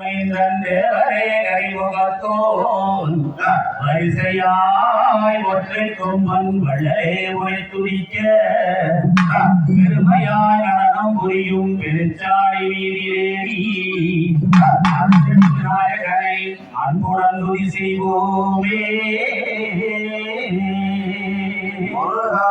மைந்தன் தேவரே கைமுகத்தோன் வரிசையாய் ஒற்றை கொம்பன் வள்ளலே உனை துதிக்க. பெருமையாய் நடனம் புரியும் பெருச்சாடி வீதியேறி நாயகனை அன்புடன் துதி செய்வோமே. முருகா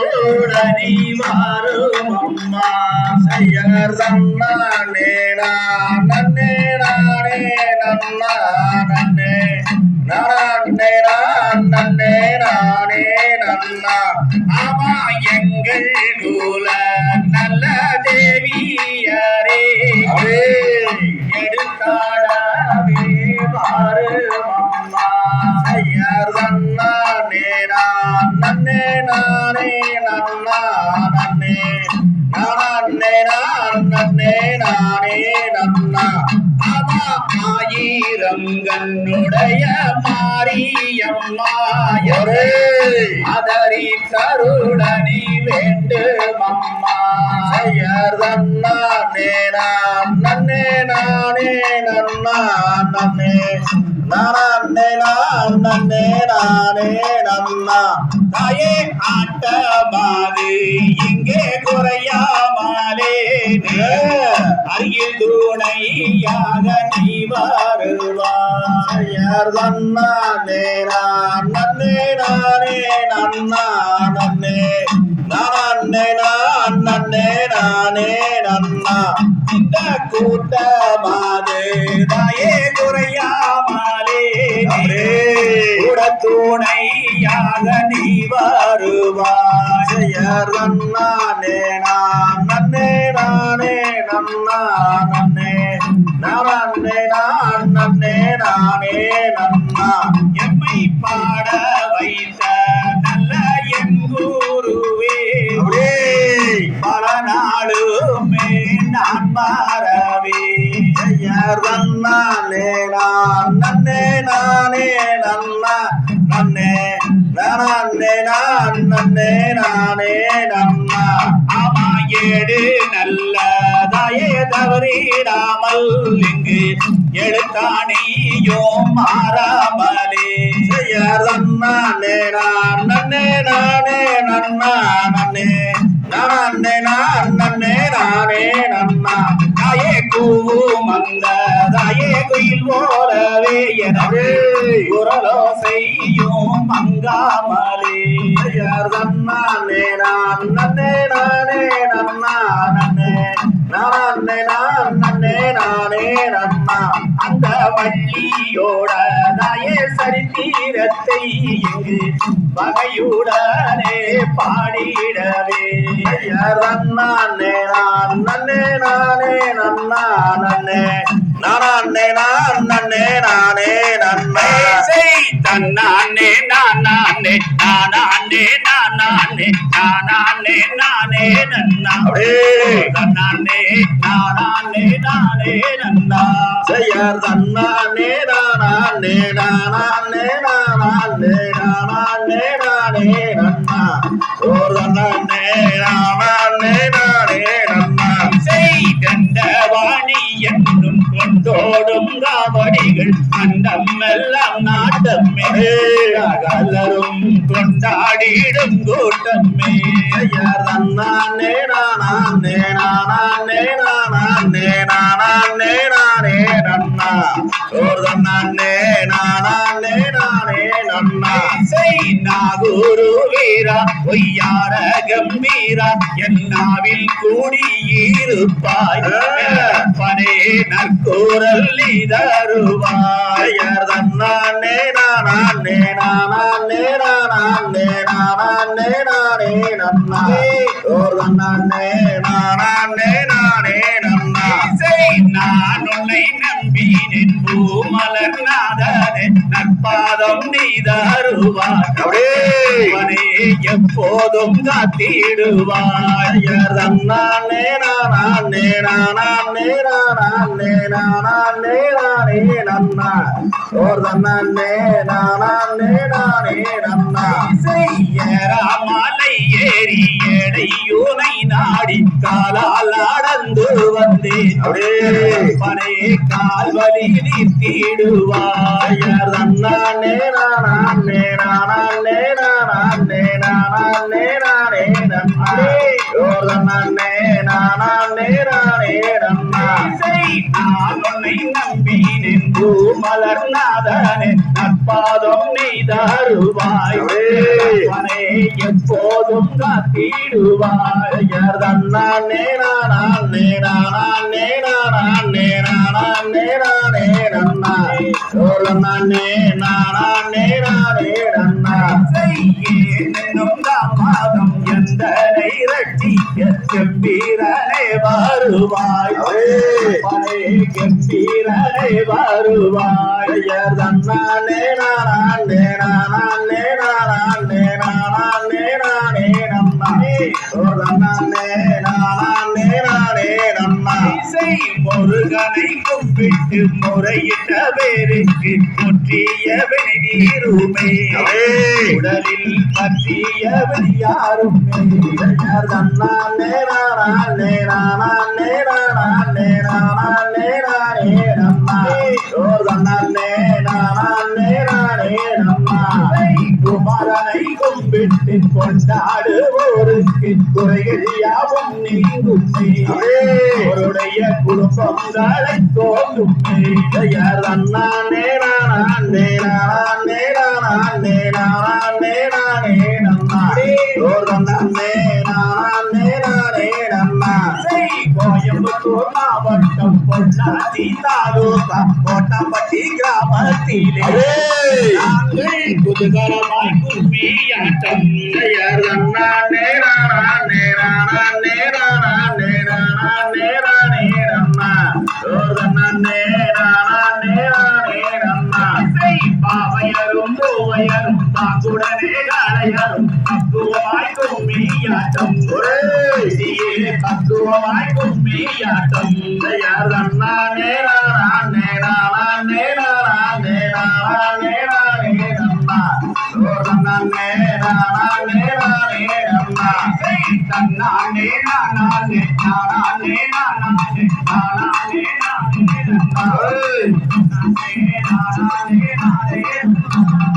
பார்த்தாரோடனி மாறும் அம்மா. செய்யர் நன்னே நன்னே நானே நன்னா நன்னே நானே நன்னே நானே நன்னா. ஆமா எங்கள் நூல நல்ல தேவியாரே ஆயிரங்கண்ணுடைய மாரியம்மா ஒரே. அதரி தருடனி வேண்டும் அம்மா செய்யர் நன்னே நன்னே நானே நன்னா நன்னே. நானே நன்னே நானே நன்னா. தாயே ஆட்டமாது அருகில் துணையாக நீ வருவாய். செய்யர் நன்னே நன்னே நானே நன்னா நன்னே நானே நன்னே நானே நன்னா இந்த கூட்டமாது தாயே குறையாமலே கூட துணையாக நீ நானே நன்னா நன்னே நானே நன்னே நானே நன்னா. எம்மை பாட வைத்த நல்ல என் குருவே. பல நாளுமே நான் மாறவே. செய்யர் நன்னே நன்னே நானே நன்னா. நன்னே நானே நன்னே நானே நன்னா. ஆமா ஏடு. தவறிடாமல் இங்கு எழுத்தாணியோ மாறாமலே. நன்னே நன்னே நானே நன்னா நன்னே நானே நன்னே. நானே நன்னா. தாயே கூவ கூவும் அந்த தாயே குயில் போலவே எனவே. குரலோ செய்யும் மங்காமலே. யார் தன்னா நேனான் நன்னே நானே நானே நான் நன்னே நானே நன்னா அந்த வள்ளியோட தாயே சரித்திரத்தை இங்கு வகையுடனே பாடிடவே யார் நான் நன்னே நானே நன்னா நன்னே நானே நான் நன்னே நானே நன்னா செய் தன்னானே நானே நானே நானே நானே நானே நன்னா அப்படியே. தன்னானே நானே நானே நன்னா செய்யார் தன்னானே நானே எல்லாம் நாட்டமே கொண்டாடிடும் கூட்டமே செய்யார் தன்னானே நானே நானே நானே நானே நானே நன்னா ஓர் தன்னானே நன்னா செய் வீரா பொய்யார கம்பீரா என்னாவில் கூடியிருப்பாய்? பனே நற்கூரல் நீ தருவாய் ஐயர் தன்னானே நானே நானே நானே நானே நானே நன்னா ஓர் தன்னானே நானே நானே நன்னா. செய் நான் உன்னை நம்பி நின் பூமலர் நாதனே நற்பாதம் நீ தருவாய் அப்படியே. அவனே எப்போதும் காத்திடுவாய். தன்னானே நானே நானே நானே நானே நானே நன்னா ஓர் தன்னானே நானே நானே நன்னா செய்யராமலை ஏறி எடையூனை நாடி காலால் நடந்து வந்தேன் பனை கால் வலி நீத்திடுவாய் ஐயர் தன்னானே நானே நானே நானே நானே நானே நன்னா ஓர் தன்னானே நானே நானே நன்னா செய் நான் உன்னை நம்பினேன் பூமலர் நாதனே நற்பாதம் நீ தருவாய் எப்போதும் காத்திடுவார் ஐயர் நானே நானே நானே நானே நானே நன்னா ஓர் நானே நானே நன்னா செய்யும் தாமாதம் எந்த ரட்சிக்க கம்பீரனை வருவாய் பனை வருவாய் ஐயர் தன்னானே நானே நானே நானே நானே முருகனை கும்பிட்டு முறையிட்ட பேருக்கு முற்றிய நீருமே. உடலில் பற்றிய யாருமே ஐயர் தன்னானே நானே நானே நானே நானே நானே நன்னா ஓர் தன்னானே நானே நானே கும்பிட்டு கொண்டாடுவோருக்கு குறைகள் யாவும் நீங்குமே அவருடைய குடும்பங்களை தோன்றுமே ஐயர் தன்னானே நானே நானே நானே நானே நானே நன்னா நானே நானே நன்னா கோயம்புத்தூர் மாவட்டம் கோட்டப்பட்டி கிராமத்திலே நாங்கள் குதூகலமாய் கும்மியாட்டம் ஐயர் தன்னானே நானே நானே நானே நானே நானே நன்னா ஓர் தன்னானே நானே பாவையரும் பூவையரும் தாக்குடனே காளையரும் பக்குவமாய் கும்மியாட்டம் ஒரே பக்குவமாய் கும்மியாட்டம் ஐயர் தன்னானே நானே நானே நானே நானே நானே நன்னா ஓர் தன்னானே நானே நானே நன்னா இசை தன்னானே நானானே நானானே நானானே நானானே நானே நானே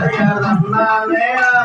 ஐயர் தன்னானே நானே